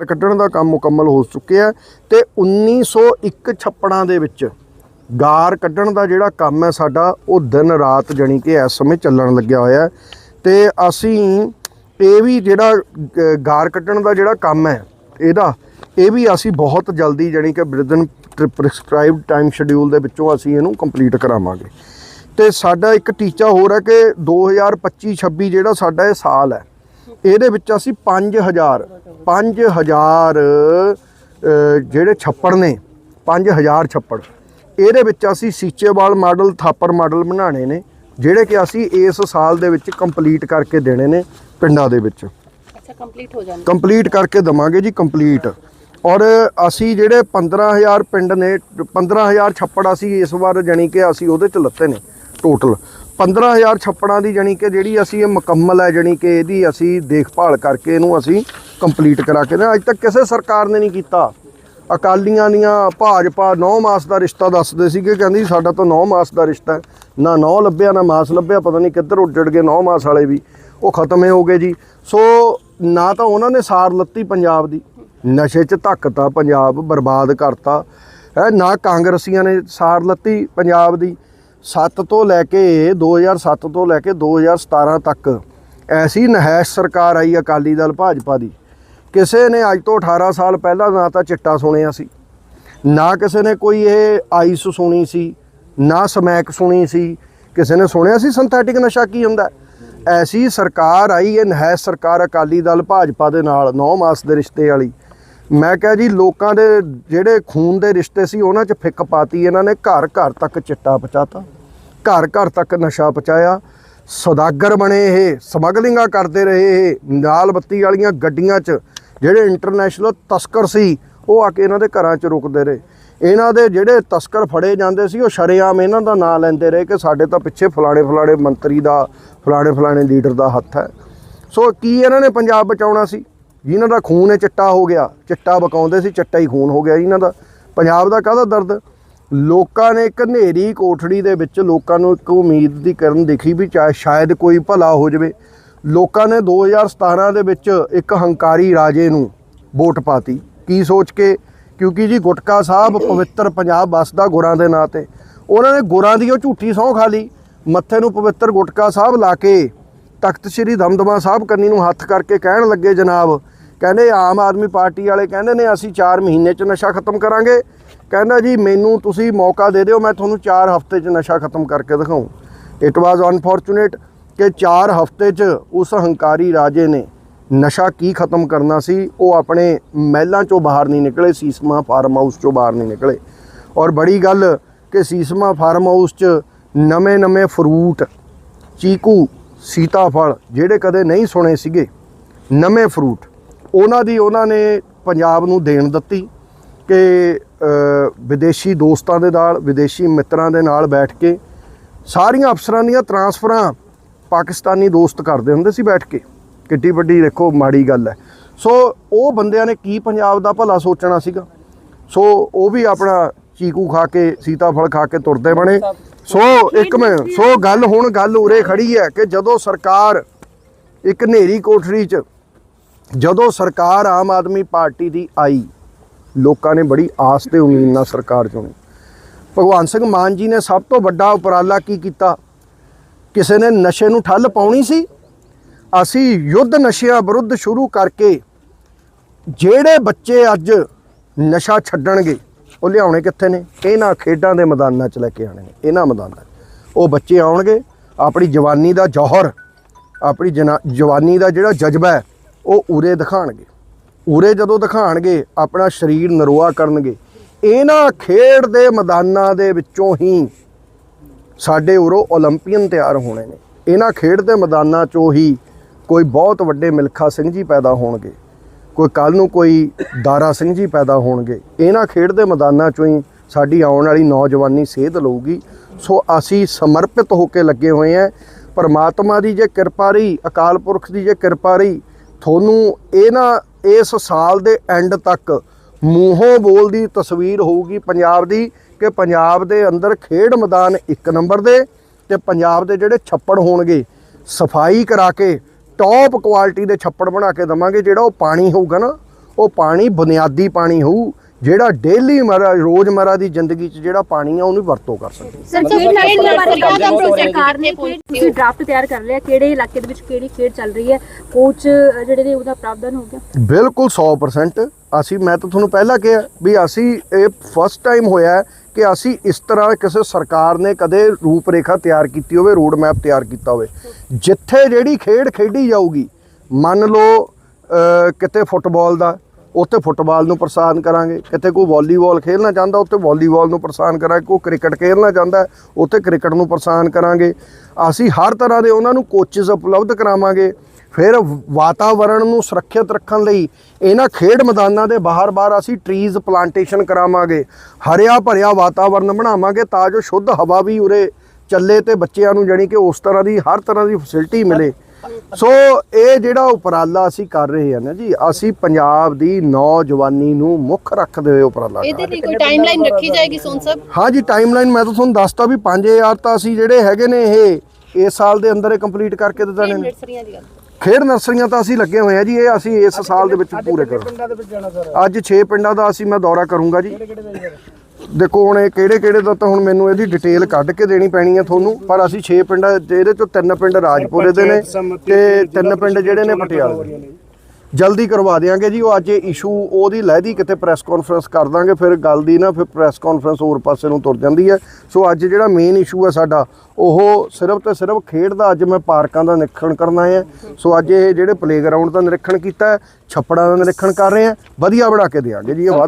ਕੱਢਣ ਦਾ ਕੰਮ ਮੁਕੰਮਲ ਹੋ ਚੁੱਕਿਆ ਹੈ ਤੇ 1901 ਛੱਪੜਾਂ ਦੇ ਵਿੱਚ ਗਾਰ ਕੱਢਣ ਦਾ ਜਿਹੜਾ ਕੰਮ ਹੈ ਸਾਡਾ, ਉਹ ਦਿਨ ਰਾਤ ਜਾਣੀ ਕਿ ਇਸ ਸਮੇਂ ਚੱਲਣ ਲੱਗਿਆ ਹੋਇਆ ਹੈ। ਤੇ ਅਸੀਂ ਇਹ ਵੀ ਜਿਹੜਾ ਗਾਰ ਕੱਢਣ ਦਾ ਜਿਹੜਾ ਕੰਮ ਹੈ ਇਹਦਾ, ਇਹ ਵੀ ਅਸੀਂ ਬਹੁਤ ਜਲਦੀ ਜਾਣੀ ਕਿ ਵਿਦਨ ਪ੍ਰਿਸਕ੍ਰਾਈਬਡ ਟਾਈਮ ਸ਼ਡਿਊਲ ਦੇ ਵਿੱਚੋਂ ਅਸੀਂ ਇਹਨੂੰ ਕੰਪਲੀਟ ਕਰਾਵਾਂਗੇ। ਤੇ ਸਾਡਾ ਇੱਕ ਟੀਚਾ ਹੋਰ ਹੈ ਕਿ 2025-26 ਜਿਹੜਾ ਸਾਡਾ ਇਹ ਸਾਲ ਹੈ ਇਹਦੇ ਵਿੱਚ ਅਸੀਂ 5000 5000 ਅ, ਜਿਹੜੇ ਛੱਪੜ ਨੇ 5000 ਛੱਪੜ। ਇਹਦੇ ਵਿੱਚ ਅਸੀਂ ਸੀਚੇਵਾਲ ਮਾਡਲ ਥਾਪਰ ਮਾਡਲ ਬਣਾਉਣੇ ਨੇ ਜਿਹੜੇ ਕਿ ਅਸੀਂ ਇਸ ਸਾਲ ਦੇ ਵਿੱਚ ਕੰਪਲੀਟ ਕਰਕੇ ਦੇਣੇ ਨੇ ਪਿੰਡਾਂ ਦੇ ਵਿੱਚ। ਅੱਛਾ ਕੰਪਲੀਟ ਹੋ ਜਾਣਾ ਕੰਪਲੀਟ ਕਰਕੇ ਦਵਾਂਗੇ ਜੀ ਕੰਪਲੀਟ ਔਰ ਅਸੀਂ ਜਿਹੜੇ 15000 ਪਿੰਡ ਨੇ 15000 ਛੱਪੜ ਅਸੀਂ ਇਸ ਵਾਰ ਜਾਣੀ ਕਿ ਅਸੀਂ ਉਹਦੇ ਚ ਲੱਤੇ ਨੇ ਟੋਟਲ 15000 ਛੱਪੜਾਂ ਦੀ ਜਾਣੀ ਕਿ ਜਿਹੜੀ ਅਸੀਂ ਇਹ ਮੁਕੰਮਲ ਹੈ, ਜਾਣੀ ਕਿ ਇਹਦੀ ਅਸੀਂ ਦੇਖਭਾਲ ਕਰਕੇ ਇਹਨੂੰ ਅਸੀਂ ਕੰਪਲੀਟ ਕਰਾ ਕੇ ਨਾ ਅੱਜ ਤੱਕ ਕਿਸੇ ਸਰਕਾਰ ਨੇ ਨਹੀਂ ਕੀਤਾ। ਅਕਾਲੀਆਂ ਦੀਆਂ ਭਾਜਪਾ 9 ਮਾਸ ਦਾ ਰਿਸ਼ਤਾ ਦੱਸਦੇ ਸੀਗੇ, ਕਹਿੰਦੀ ਸਾਡਾ ਤਾਂ 9 ਮਾਸ ਦਾ ਰਿਸ਼ਤਾ ਹੈ। ਨਾ 9 ਲੱਭਿਆ, ਨਾ ਮਾਸ ਲੱਭਿਆ, ਪਤਾ ਨਹੀਂ ਕਿੱਧਰ ਉੱਜੜ ਗਏ 9 ਮਾਸ ਵਾਲੇ ਵੀ। ਉਹ ਖਤਮ ਹੀ ਹੋ ਗਏ ਜੀ। ਸੋ ਨਾ ਤਾਂ ਉਹਨਾਂ ਨੇ ਸਾਰ ਲੱਤੀ ਪੰਜਾਬ ਦੀ। ਨਸ਼ੇ 'ਚ ਧੱਕਤਾ, ਪੰਜਾਬ ਬਰਬਾਦ ਕਰਤਾ। ਹੈ, ਨਾ ਕਾਂਗਰਸੀਆਂ ਨੇ ਸਾਰ ਲੱਤੀ ਪੰਜਾਬ ਦੀ। 7 ਤੋਂ ਲੈ ਕੇ 2007 ਤੋਂ ਲੈ ਕੇ 2017 ਤੱਕ ਐਸੀ ਨਹਿਸ਼ ਸਰਕਾਰ ਆਈ ਅਕਾਲੀ ਦਲ ਭਾਜਪਾ ਦੀ। ਕਿਸੇ ਨੇ ਅੱਜ ਤੋਂ 18 ਸਾਲ ਪਹਿਲਾਂ ਨਾ ਤਾਂ ਚਿੱਟਾ ਸੁਣਿਆ ਸੀ, ਨਾ ਕਿਸੇ ਨੇ ਕੋਈ ਇਹ ਆਈਸ ਸੁਣੀ ਸੀ, ਨਾ ਸਮੈਕ ਸੁਣੀ ਸੀ। ਕਿਸੇ ਨੇ ਸੁਣਿਆ ਸੀ ਸਿੰਥੈਟਿਕ ਨਸ਼ਾ ਕੀ ਹੁੰਦਾ? ਐਸੀ ਸਰਕਾਰ ਆਈ, ਇਹ ਨਹਿਸ਼ ਸਰਕਾਰ ਅਕਾਲੀ ਦਲ ਭਾਜਪਾ ਦੇ ਨਾਲ 9 ਮਾਸ ਦੇ ਰਿਸ਼ਤੇ ਵਾਲੀ। ਮੈਂ ਕਿਹਾ ਜੀ, ਲੋਕਾਂ ਦੇ ਜਿਹੜੇ ਖੂਨ ਦੇ ਰਿਸ਼ਤੇ ਸੀ, ਉਹਨਾਂ 'ਚ ਫਿੱਕ ਪਾਤੀ, ਇਹਨਾਂ ਨੇ ਘਰ ਘਰ ਤੱਕ ਚਿੱਟਾ ਪਹੁੰਚਾਤਾ। ਘਰ ਘਰ ਤੱਕ ਨਸ਼ਾ ਪਹੁੰਚਾਇਆ। ਸੌਦਾਗਰ ਬਣੇ ਇਹ, ਸਮਗਲਿੰਗਾਂ ਕਰਦੇ ਰਹੇ ਇਹ, ਨਾਲ ਬੱਤੀ ਵਾਲੀਆਂ ਗੱਡੀਆਂ 'ਚ ਜਿਹੜੇ ਇੰਟਰਨੈਸ਼ਨਲ ਤਸਕਰ ਸੀ, ਉਹ ਆ ਕੇ ਇਹਨਾਂ ਦੇ ਘਰਾਂ 'ਚ ਰੁਕਦੇ ਰਹੇ। ਇਹਨਾਂ ਦੇ ਜਿਹੜੇ ਤਸਕਰ ਫੜੇ ਜਾਂਦੇ ਸੀ, ਉਹ ਸ਼ਰੇਆਮ ਇਹਨਾਂ ਦਾ ਨਾਂ ਲੈਂਦੇ ਰਹੇ ਕਿ ਸਾਡੇ ਤਾਂ ਪਿੱਛੇ ਫਲਾਣੇ ਫਲਾਣੇ ਮੰਤਰੀ ਦਾ, ਫਲਾਣੇ ਫਲਾਣੇ ਲੀਡਰ ਦਾ ਹੱਥ ਹੈ। ਸੋ ਕੀ ਇਹਨਾਂ ਨੇ ਪੰਜਾਬ ਬਚਾਉਣਾ ਸੀ? ਜਿਨ੍ਹਾਂ ਦਾ ਖੂਨ ਹੈ ਚਿੱਟਾ ਹੋ ਗਿਆ, ਚਿੱਟਾ ਬਕਾਉਂਦੇ ਸੀ, ਚਿੱਟਾ ਹੀ ਖੂਨ ਹੋ ਗਿਆ ਇਹਨਾਂ ਦਾ। ਪੰਜਾਬ ਦਾ ਕਾਹਦਾ ਦਰਦ? ਲੋਕਾਂ ਨੇ ਇੱਕ ਹਨੇਰੀ ਕੋਠੜੀ ਦੇ ਵਿੱਚ ਲੋਕਾਂ ਨੂੰ ਇੱਕ ਉਮੀਦ ਦੀ ਕਿਰਨ ਦਿਖੀ ਵੀ ਚਾ- ਸ਼ਾਇਦ ਕੋਈ ਭਲਾ ਹੋ ਜਾਵੇ। ਲੋਕਾਂ ਨੇ 2017 ਦੇ ਵਿੱਚ ਇੱਕ ਹੰਕਾਰੀ ਰਾਜੇ ਨੂੰ ਵੋਟ ਪਾਤੀ। ਕੀ ਸੋਚ ਕੇ? ਕਿਉਂਕਿ ਜੀ ਗੁਟਕਾ ਸਾਹਿਬ ਪਵਿੱਤਰ ਪੰਜਾਬ ਵਸਦਾ ਗੁਰਾਂ ਦੇ ਨਾਂ ਤੇ। ਉਹਨਾਂ ਨੇ ਗੁਰਾਂ ਦੀ ਉਹ ਝੂਠੀ ਸਹੁੰ ਖਾ ਲਈ। ਮੱਥੇ ਨੂੰ ਪਵਿੱਤਰ ਗੁਟਕਾ ਸਾਹਿਬ ਲਾ ਕੇ ਤਖਤ ਸ੍ਰੀ ਦਮਦਮਾ ਸਾਹਿਬ ਕੰਨੀ ਨੂੰ ਹੱਥ ਕਰਕੇ ਕਹਿਣ ਲੱਗੇ ਜਨਾਬ, ਕਹਿੰਦੇ ਆਮ ਆਦਮੀ ਪਾਰਟੀ ਵਾਲੇ ਕਹਿੰਦੇ ਨੇ ਅਸੀਂ 4 ਮਹੀਨੇ 'ਚ ਨਸ਼ਾ ਖਤਮ ਕਰਾਂਗੇ। ਕਹਿੰਦਾ ਜੀ, ਮੈਨੂੰ ਤੁਸੀਂ ਮੌਕਾ ਦੇ ਦਿਓ, ਮੈਂ ਤੁਹਾਨੂੰ 4 ਹਫ਼ਤੇ 'ਚ ਨਸ਼ਾ ਖਤਮ ਕਰਕੇ ਦਿਖਾਉਂ। ਇਟ ਵਾਸ ਅਨਫੋਰਚੂਨੇਟ ਕਿ 4 ਹਫ਼ਤੇ 'ਚ ਉਸ ਹੰਕਾਰੀ ਰਾਜੇ ਨੇ ਨਸ਼ਾ ਕੀ ਖਤਮ ਕਰਨਾ ਸੀ, ਉਹ ਆਪਣੇ ਮਹਿਲਾਂ 'ਚੋਂ ਬਾਹਰ ਨਹੀਂ ਨਿਕਲੇ, ਸੀਸਮਾ ਫਾਰਮ ਹਾਊਸ 'ਚੋਂ ਬਾਹਰ ਨਹੀਂ ਨਿਕਲੇ। ਔਰ ਬੜੀ ਗੱਲ ਕਿ ਸੀਸਮਾ ਫਾਰਮ ਹਾਊਸ 'ਚ ਨਵੇਂ-ਨਵੇਂ ਫਰੂਟ, ਚੀਕੂ ਸੀਤਾਫਲ, ਜਿਹੜੇ ਕਦੇ ਨਹੀਂ ਸੁਣੇ ਸੀਗੇ, ਨਵੇਂ ਫਰੂਟ ਉਹਨਾਂ ਦੀ ਉਹਨਾਂ ਨੇ ਪੰਜਾਬ ਨੂੰ ਦੇਣ ਦਿੱਤੀ ਕਿ ਵਿਦੇਸ਼ੀ ਦੋਸਤਾਂ ਦੇ ਨਾਲ, ਵਿਦੇਸ਼ੀ ਮਿੱਤਰਾਂ ਦੇ ਨਾਲ ਬੈਠ ਕੇ ਸਾਰੀਆਂ ਅਫਸਰਾਂ ਦੀਆਂ ਟਰਾਂਸਫਰਾਂ ਪਾਕਿਸਤਾਨੀ ਦੋਸਤ ਕਰਦੇ ਹੁੰਦੇ ਸੀ ਬੈਠ ਕੇ। ਕਿੱਡੀ ਵੱਡੀ ਦੇਖੋ, ਮਾੜੀ ਗੱਲ ਹੈ। ਸੋ, ਉਹ ਬੰਦਿਆਂ ਨੇ ਕੀ ਪੰਜਾਬ ਦਾ ਭਲਾ ਸੋਚਣਾ ਸੀਗਾ? ਸੋ, ਉਹ ਵੀ ਆਪਣਾ ਚੀਕੂ ਖਾ ਕੇ, ਸੀਤਾਫਲ ਖਾ ਕੇ ਤੁਰਦੇ ਬਣੇ। ਸੋ, ਇੱਕ ਮੈਂ ਸੋ ਗੱਲ ਹੁਣ ਗੱਲ ਉਰੇ ਖੜੀ ਹੈ ਕਿ ਜਦੋਂ ਸਰਕਾਰ ਇੱਕ ਹਨੇਰੀ ਕੋਠੜੀ 'ਚ, ਜਦੋਂ ਸਰਕਾਰ ਆਮ ਆਦਮੀ ਪਾਰਟੀ ਦੀ ਆਈ, ਲੋਕਾਂ ਨੇ ਬੜੀ ਆਸ ਤੇ ਉਮੀਦ ਨਾਲ ਸਰਕਾਰ ਚੁਣੀ। ਭਗਵਾਨ ਸਿੰਘ ਮਾਨ ਜੀ ਨੇ ਸਭ ਤੋਂ ਵੱਡਾ ਉਪਰਾਲਾ ਕੀ ਕੀਤਾ? ਕਿਸੇ ਨੇ ਨਸ਼ੇ ਨੂੰ ਠੱਲ ਪਾਉਣੀ ਸੀ? ਅਸੀਂ ਯੁੱਧ ਨਸ਼ਿਆਂ ਵਿਰੁੱਧ ਸ਼ੁਰੂ ਕਰਕੇ ਜਿਹੜੇ ਬੱਚੇ ਅੱਜ ਨਸ਼ਾ ਛੱਡਣਗੇ ਉਹ ਲਿਆਉਣੇ ਕਿੱਥੇ ਨੇ? ਇਹਨਾਂ ਖੇਡਾਂ ਦੇ ਮੈਦਾਨਾਂ 'ਚ ਲੈ ਕੇ ਆਣੇ ਨੇ, ਇਹਨਾਂ ਮੈਦਾਨਾਂ 'ਚ। ਉਹ ਬੱਚੇ ਆਉਣਗੇ, ਆਪਣੀ ਜਵਾਨੀ ਦਾ ਜੌਹਰ, ਆਪਣੀ ਜਵਾਨੀ ਦਾ ਜਿਹੜਾ ਜਜ਼ਬਾ ਹੈ, ਉਹ ਉਰੇ ਦਿਖਾਣਗੇ ਉਰੇ ਜਦੋਂ ਦਿਖਾਣਗੇ ਆਪਣਾ ਸਰੀਰ ਨਰੋਆ ਕਰਨਗੇ। ਇਹਨਾਂ ਖੇਡ ਦੇ ਮੈਦਾਨਾਂ ਦੇ ਵਿੱਚੋਂ ਹੀ ਸਾਡੇ ਉਰੋ 올림ਪੀਅਨ ਤਿਆਰ ਹੋਣੇ ਨੇ। ਇਹਨਾਂ ਖੇਡ ਦੇ ਮੈਦਾਨਾਂ 'ਚੋਂ ਹੀ ਕੋਈ ਬਹੁਤ ਵੱਡੇ ਮਿਲਖਾ ਸਿੰਘ ਜੀ ਪੈਦਾ ਹੋਣਗੇ। ਕੋਈ ਕੱਲ ਨੂੰ ਕੋਈ ਦਾਰਾ ਸਿੰਘ ਜੀ ਪੈਦਾ ਹੋਣਗੇ, ਇਹਨਾਂ ਖੇਡ ਦੇ ਮੈਦਾਨਾਂ 'ਚੋਂ ਹੀ ਸਾਡੀ ਆਉਣ ਵਾਲੀ ਨੌਜਵਾਨੀ ਸੇਧ ਲਊਗੀ। ਸੋ ਅਸੀਂ ਸਮਰਪਿਤ ਹੋ ਕੇ ਲੱਗੇ ਹੋਏ ਹਾਂ। ਪਰਮਾਤਮਾ ਦੀ ਜੇ ਕਿਰਪਾ ਰਹੀ, ਅਕਾਲ ਪੁਰਖ ਦੀ ਜੇ ਕਿਰਪਾ ਰਹੀ, ਤੁਹਾਨੂੰ ਇਹਨਾਂ, ਇਸ ਸਾਲ ਦੇ ਐਂਡ ਤੱਕ ਮੂੰਹੋਂ ਬੋਲਦੀ ਤਸਵੀਰ ਹੋਊਗੀ ਪੰਜਾਬ ਦੀ ਕਿ ਪੰਜਾਬ ਦੇ ਅੰਦਰ ਖੇਡ ਮੈਦਾਨ ਇੱਕ ਨੰਬਰ ਦੇ ਤੇ ਪੰਜਾਬ ਦੇ ਜਿਹੜੇ ਛੱਪੜ ਹੋਣਗੇ, ਸਫ਼ਾਈ ਕਰਾ ਕੇ ਟੌਪ ਕੁਆਲਿਟੀ ਦੇ ਛੱਪੜ ਬਣਾ ਕੇ ਦਵਾਂਗੇ ਜਿਹੜਾ ਉਹ ਪਾਣੀ ਹੋਊਗਾ ਨਾ ਉਹ ਪਾਣੀ ਬੁਨਿਆਦੀ ਪਾਣੀ ਹੋਊ ਜਿਹੜਾ ਡੇਲੀ ਮਰਾ ਰੋਜ਼ਮਰਾ ਦੀ ਜ਼ਿੰਦਗੀ 'ਚ ਜਿਹੜਾ ਪਾਣੀ ਆ ਉਹਨੂੰ ਵਰਤੋਂ ਕਰ ਸਕਦੇ ਸਰ ਸਰਕਾਰ ਨੇ ਤੁਸੀਂ ਡਰਾਫਟ ਤਿਆਰ ਕਰ ਲਿਆ ਕਿਹੜੇ ਇਲਾਕੇ ਦੇ ਵਿੱਚ ਕਿਹੜੀ ਖੇਡ ਚੱਲ ਰਹੀ ਹੈ? ਕੋਚ ਜਿਹੜੇ ਨੇ ਉਹਦਾ ਪ੍ਰਾਵਧਾਨ ਹੋ ਗਿਆ। ਬਿਲਕੁਲ 100% ਅਸੀਂ ਮੈਂ ਤਾਂ ਤੁਹਾਨੂੰ ਪਹਿਲਾਂ ਕਿਹਾ ਵੀ ਅਸੀਂ ਇਹ ਫਸਟ ਟਾਈਮ ਹੋਇਆ ਹੈ ਕਿ ਅਸੀਂ ਇਸ ਤਰ੍ਹਾਂ ਕਿਸੇ ਸਰਕਾਰ ਨੇ ਕਦੇ ਰੂਪਰੇਖਾ ਤਿਆਰ ਕੀਤੀ ਹੋਵੇ ਰੋਡ ਮੈਪ ਤਿਆਰ ਕੀਤਾ ਹੋਵੇ। ਜਿੱਥੇ ਜਿਹੜੀ ਖੇਡ ਖੇਡੀ ਜਾਊਗੀ, ਮੰਨ ਲਓ ਕਿਤੇ ਫੁੱਟਬਾਲ ਦਾ ਉੱਥੇ ਫੁੱਟਬਾਲ ਨੂੰ ਪ੍ਰਸਾਨ ਕਰਾਂਗੇ। ਕਿਤੇ ਕੋਈ ਵਾਲੀਬਾਲ ਖੇਡਣਾ ਚਾਹੁੰਦਾ, ਉੱਥੇ ਵਾਲੀਬਾਲ ਨੂੰ ਪ੍ਰਸਾਨ ਕਰਾਂਗੇ। ਕੋਈ ਕ੍ਰਿਕਟ ਖੇਲਣਾ ਚਾਹੁੰਦਾ, ਉੱਥੇ ਕ੍ਰਿਕਟ ਨੂੰ ਪ੍ਰਸਾਨ ਕਰਾਂਗੇ। ਅਸੀਂ ਹਰ ਤਰ੍ਹਾਂ ਦੇ ਉਹਨਾਂ ਨੂੰ ਕੋਚਸ ਉਪਲਬਧ ਕਰਾਵਾਂਗੇ। ਫਿਰ ਵਾਤਾਵਰਣ ਨੂੰ ਸੁਰੱਖਿਅਤ ਰੱਖਣ ਲਈ ਇਹਨਾਂ ਖੇਡ ਮੈਦਾਨਾਂ ਦੇ ਬਾਹਰ-ਬਾਹਰ ਅਸੀਂ ਟਰੀਜ਼ ਪਲਾਂਟੇਸ਼ਨ ਕਰਾਵਾਂਗੇ। ਹਰਿਆ ਭਰਿਆ ਵਾਤਾਵਰਣ ਬਣਾਵਾਂਗੇ ਤਾਂ ਜੋ ਸ਼ੁੱਧ ਹਵਾ ਵੀ ਉਰੇ ਚੱਲੇ ਤੇ ਬੱਚਿਆਂ ਨੂੰ ਜਾਣੀ ਕਿ ਉਸ ਤਰ੍ਹਾਂ ਦੀ, ਹਰ ਤਰ੍ਹਾਂ ਦੀ ਫੈਸਿਲਿਟੀ ਮਿਲੇ। ਸੋ ਇਹ ਜਿਹੜਾ ਉਪਰਾਲਾ ਅਸੀਂ ਕਰ ਰਹੇ ਹਾਂ ਨਾ ਜੀ ਅਸੀਂ ਪੰਜਾਬ ਦੀ ਨੌਜਵਾਨੀ ਨੂੰ ਮੁੱਖ ਰੱਖਦੇ ਹੋਏ ਉਪਰਾਲਾ ਇਹਦੇ ਲਈ ਕੋਈ ਟਾਈਮਲਾਈਨ ਰੱਖੀ ਜਾਏਗੀ ਸੋਨ ਸਾਹਿਬ? ਹਾਂ ਜੀ ਟਾਈਮਲਾਈਨ ਮੈਂ ਤਾਂ ਤੁਹਾਨੂੰ ਦੱਸਤਾ ਵੀ 5000 ਤਾਂ ਅਸੀਂ ਜਿਹੜੇ ਹੈਗੇ ਨੇ ਇਹ ਇਸ ਸਾਲ ਦੇ ਅੰਦਰ ਇਹ ਕੰਪਲੀਟ ਕਰਕੇ ਦੇ ਦੇਣੇ ਨੇ ਨਰਸਰੀਆਂ ਦੀ ਗੱਲ। ਖੇਡ ਨਰਸਰੀਆਂ ਤਾਂ ਅਸੀਂ ਲੱਗੇ ਹੋਏ ਆ ਜੀ ਇਹ ਅਸੀਂ ਇਸ ਸਾਲ ਦੇ ਵਿੱਚ ਪੂਰੇ ਕਰਾਂਗੇ। ਅੱਜ 6 ਪਿੰਡਾਂ ਦਾ ਅਸੀਂ ਮੈਂ ਦੌਰਾ ਕਰੂੰਗਾ ਜੀ। ਦੇਖੋ ਹੁਣ ਇਹ ਕਿਹੜੇ ਕਿਹੜੇ ਦਾ ਤਾਂ ਹੁਣ ਮੈਨੂੰ ਇਹਦੀ ਡਿਟੇਲ ਕੱਢ ਕੇ ਦੇਣੀ ਪੈਣੀ ਹੈ ਤੁਹਾਨੂੰ ਪਰ ਅਸੀਂ 6 ਪਿੰਡਾਂ ਇਹਦੇ ਚੋਂ ਤਿੰਨ ਪਿੰਡ ਰਾਜਪੁਰੇ ਦੇ ਨੇ ਤੇ ਤਿੰਨ ਪਿੰਡ ਜਿਹੜੇ ਨੇ ਪਟਿਆਲੇ ਦੇ। ਜਲਦੀ ਕਰਵਾ ਦਿਆਂਗੇ ਜੀ ਉਹ ਅੱਜ ਇਸ਼ੂ ਉਹਦੀ ਲਹਿਦੀ ਕਿਤੇ ਪ੍ਰੈਸ ਕਾਨਫਰੰਸ ਕਰ ਦਾਂਗੇ ਫਿਰ ਗੱਲ ਦੀ ਨਾ ਫਿਰ ਪ੍ਰੈਸ ਕਾਨਫਰੰਸ ਹੋਰ ਪਾਸੇ ਨੂੰ ਤੁਰ ਜਾਂਦੀ ਹੈ। ਸੋ ਅੱਜ ਜਿਹੜਾ ਮੇਨ ਇਸ਼ੂ ਹੈ ਸਾਡਾ ਉਹ ਸਿਰਫ ਤੇ ਸਿਰਫ ਖੇਡ ਦਾ ਅੱਜ ਮੈਂ ਪਾਰਕਾਂ ਦਾ ਨਿਰੀਖਣ ਕਰਨ ਆ ਸੋ ਅੱਜ ਇਹ ਜਿਹੜੇ ਪਲੇਗਰਾਉਂਡ ਦਾ ਨਿਰੀਖਣ ਕੀਤਾ ਹੈ, ਛੱਪੜਾਂ ਦਾ ਨਿਰੀਖਣ ਕਰ ਰਹੇ ਆ ਵਧੀਆ ਬਣਾ ਕੇ ਦਿਆਂਗੇ ਜੀ ਇਹ ਵਾਅਦਾ